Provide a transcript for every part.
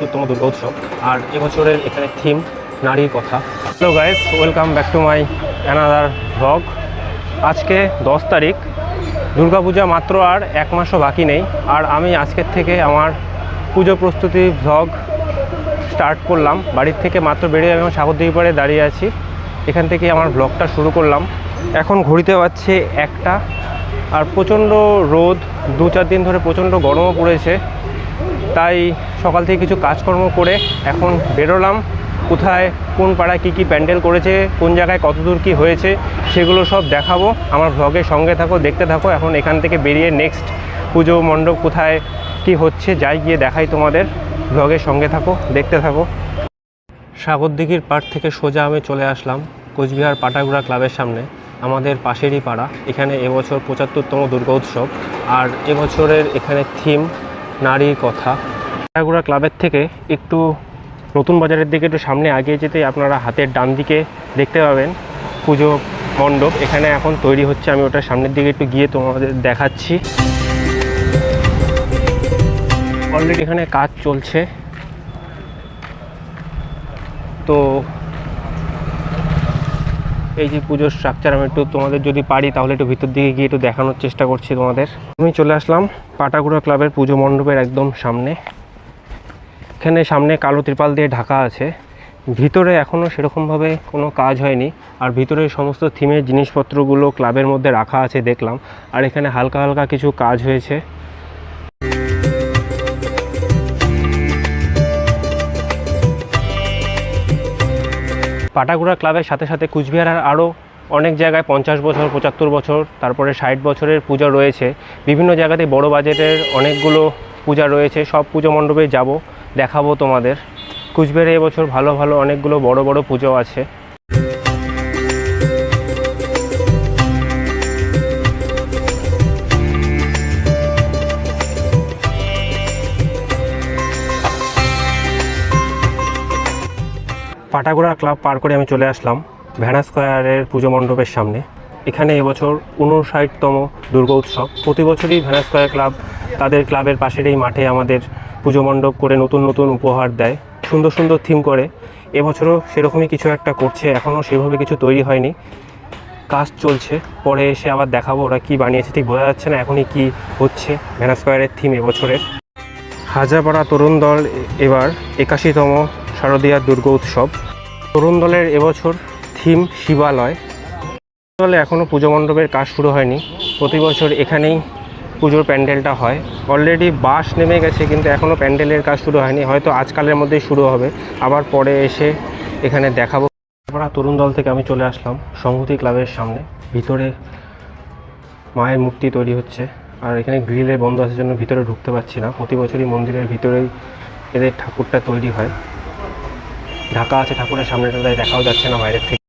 দুর্গা উৎসব। আর এবছরের এখানে থিম নারীর কথা। Hello guys welcome back to my another vlog আজকে দশ তারিখ, দুর্গাপূজা মাত্র আর এক মাসও বাকি নেই। আর আমি আজকের থেকে আমার পুজো প্রস্তুতি ভ্লগ স্টার্ট করলাম। বাড়ির থেকে মাত্র বেরিয়ে আমি সাগরদিঘি পাড়ে দাঁড়িয়ে আছি। এখান থেকে আমার ব্লগটা শুরু করলাম। এখন ঘড়িতে পাচ্ছে একটা। আর প্রচণ্ড রোদ, দু চার দিন ধরে প্রচণ্ড গরমও পড়েছে। তাই সকাল থেকে কিছু কাজকর্ম করে এখন বেরোলাম। কোথায়, কোন পাড়ায় কী কী প্যান্ডেল করেছে, কোন জায়গায় কতদূর কী হয়েছে, সেগুলো সব দেখাবো। আমার ভ্লগের সঙ্গে থাকো, দেখতে থাকো। এখন এখান থেকে বেরিয়ে নেক্সট পুজো মণ্ডপ কোথায়, কি হচ্ছে, যাই গিয়ে দেখাই তোমাদের। ভ্লগের সঙ্গে থাকো, দেখতে থাকো। সাগরদিঘির পাড় থেকে সোজা আমি চলে আসলাম কোচবিহার পাটাগুড়া ক্লাবের সামনে, আমাদের পাশেরই পাড়া। এখানে এবছর পঁচাত্তরতম দুর্গা উৎসব আর এবছরের এখানে থিম নারীর কথা। পাটাগুড়া ক্লাবের থেকে একটু নতুন বাজারের দিকে একটু সামনে আগিয়ে যেতে আপনারা হাতের ডান দিকে দেখতে পাবেন পুজো মণ্ডপ। এখানে এখন তৈরি হচ্ছে, আমি ওটার সামনের দিকে একটু গিয়ে তোমাদের দেখাচ্ছি। অলরেডি এখানে কাজ চলছে। তো এই যে পুজোর স্ট্রাকচার আমি একটু তোমাদের যদি পারি, তাহলে একটু ভিতর দিকে গিয়ে একটু দেখানোর চেষ্টা করছি তোমাদের। আমি চলে আসলাম পাটাগুড়া ক্লাবের পুজো মণ্ডপের একদম সামনে। এখানে সামনে কালো ত্রিপাল দিয়ে ঢাকা আছে। ভিতরে এখনও সেরকমভাবে কোনো কাজ হয়নি। আর ভিতরে সমস্ত থিমের জিনিসপত্রগুলো ক্লাবের মধ্যে রাখা আছে দেখলাম। আর এখানে হালকা হালকা কিছু কাজ হয়েছে। পাটাগুড়া ক্লাবের সাথে সাথে কুচবিহারের আরও অনেক জায়গায় পঞ্চাশ বছর, পঁচাত্তর বছর, তারপরে ষাট বছরের পূজা রয়েছে। বিভিন্ন জায়গাতে বড় বাজেটের অনেকগুলো পূজা রয়েছে। সব পুজো মণ্ডপে যাব। দেখাবো তোমাদের। কুচবিহারে এবছর ভালো ভালো অনেকগুলো বড় বড় পুজো আছে। পাটাগোড়া ক্লাব পার করে আমি চলে আসলাম ভ্যানা স্কোয়ারের পুজো মণ্ডপের সামনে। এখানে এবছর উনষাটতম দুর্গা উৎসব। প্রতি বছরই ভ্যানা স্কোয়ার ক্লাব তাদের ক্লাবের পাশের এই মাঠে আমাদের পুজো মণ্ডপ করে নতুন নতুন উপহার দেয়। সুন্দর সুন্দর থিম করে। এবছরও সেরকমই কিছু একটা করছে, এখনও সেভাবে কিছু তৈরি হয়নি। কাজ চলছে, পরে এসে আবার দেখাবো ওরা কি বানিয়েছে, ঠিক বোঝা যাচ্ছে না এখনই কি হচ্ছে ভ্যানা স্কোয়ারের থিম এবছরের। হাজারপাড়া তরুণ দল এবার একাশিতম শারদীয়ার দুর্গা উৎসব। তরুণ দলের এবছর থিম শিবালয়। দলে এখনও পুজো মণ্ডপের কাজ শুরু হয়নি। প্রতি বছর এখানেই পুজোর প্যান্ডেলটা হয়। অলরেডি বাস নেমে গেছে, কিন্তু এখনও প্যান্ডেলের কাজ শুরু হয়নি। হয়তো আজকালের মধ্যেই শুরু হবে। আবার পরে এসে এখানে দেখাবো। আমরা তরুণ দল থেকে আমি চলে আসলাম সংহতি ক্লাবের সামনে। ভিতরে মায়ের মূর্তি তৈরি হচ্ছে। আর এখানে গ্রিলে বন্ধ আসার জন্য ভিতরে ঢুকতে পারছি না। প্রতি বছরই মন্দিরের ভিতরেই এদের ঠাকুরটা তৈরি হয়। ঢাকা আছে ঠাকুরের সামনেটা, তাই দেখাও যাচ্ছে না বাইরের থেকে।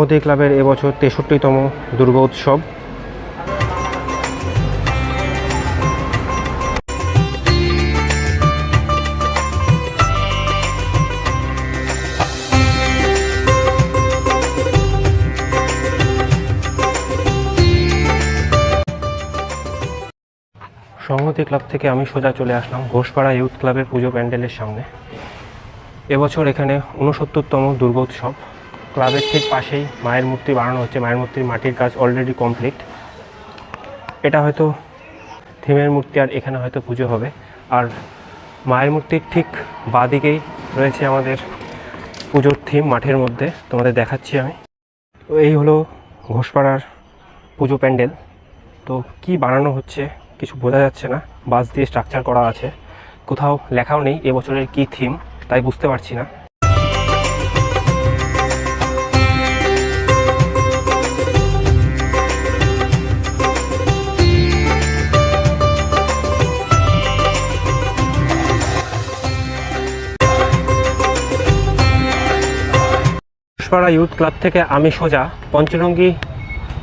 সংহতি ক্লাবের এবছর তেষট্টিতম দুর্গা উৎসব। সংহতি ক্লাব থেকে আমি সোজা চলে আসলাম ঘোষপাড়া ইউথ ক্লাবের পুজো প্যান্ডেলের সামনে। এবছর এখানে উনসত্তরতম দুর্গোৎসব ক্লাবের ঠিক পাশেই মায়ের মূর্তি বানানো হচ্ছে। মায়ের মূর্তির মাটির কাজ অলরেডি কমপ্লিট এটা হয়তো থিমের মূর্তি আর এখানে হয়তো পুজো হবে। আর মায়ের মূর্তির ঠিক বাদিকেই রয়েছে আমাদের পুজোর থিম মাঠের মধ্যে। তোমাদের দেখাচ্ছি আমি। তো এই হলো ঘোষপাড়ার পুজো প্যান্ডেল। তো কি বানানো হচ্ছে কিছু বোঝা যাচ্ছে না। বাস দিয়ে স্ট্রাকচার করা আছে। কোথাও লেখাও নেই। এবছরের কি থিম, তাই বুঝতে পারছি না। ঘোষপাড়া ইউথ ক্লাব থেকে আমি সোজা পঞ্চরঙ্গী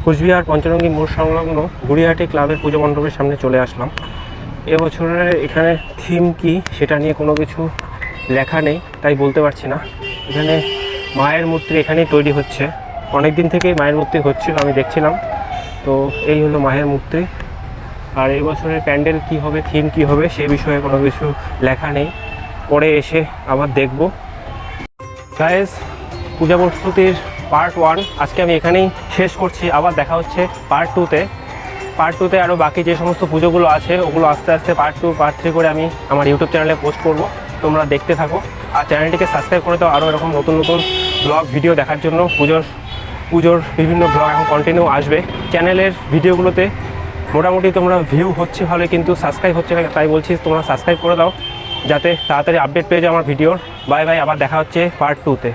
কুচবিহার পঞ্চরঙ্গী মোড় সংলগ্ন গুড়িয়াহাটি ক্লাবের পুজো মণ্ডপের সামনে চলে আসলাম। এবছরের এখানে থিম কি সেটা নিয়ে কোনো কিছু লেখা নেই, তাই বলতে পারছি না। এখানে মায়ের মূর্তি এখানেই তৈরি হচ্ছে। অনেক দিন থেকেই মায়ের মূর্তি হচ্ছিল, আমি দেখছিলাম। তো এই হলো মায়ের মূর্তি। আর এই বছরের প্যান্ডেল কি হবে থিম কি হবে, সে বিষয়ে কোনো কিছু লেখা নেই। পরে এসে আবার দেখব। পূজা প্রস্তুতির পার্ট ওয়ান আজকে আমি এখানেই শেষ করছি। আবার দেখা হচ্ছে পার্ট টুতে পার্ট টুতে আরও বাকি যে সমস্ত পুজোগুলো আছে, ওগুলো আস্তে আস্তে পার্ট টু পার্ট থ্রি করে আমি আমার ইউটিউব চ্যানেলে পোস্ট করব। তোমরা দেখতে থাকো। আর চ্যানেলটিকে সাবস্ক্রাইব করে দাও। আরও এরকম নতুন নতুন ব্লগ ভিডিও দেখার জন্য। পুজোর পুজোর বিভিন্ন ব্লগ এখন কন্টিনিউ আসবে। চ্যানেলের ভিডিওগুলোতে মোটামুটি তোমরা ভিউ হচ্ছে ভালো, কিন্তু সাবস্ক্রাইব হচ্ছে না। তাই বলছি, তোমরা সাবস্ক্রাইব করে দাও। যাতে তাড়াতাড়ি আপডেট পেয়ে যাও আমার ভিডিওর বাই বাই আবার দেখা হচ্ছে পার্ট টুতে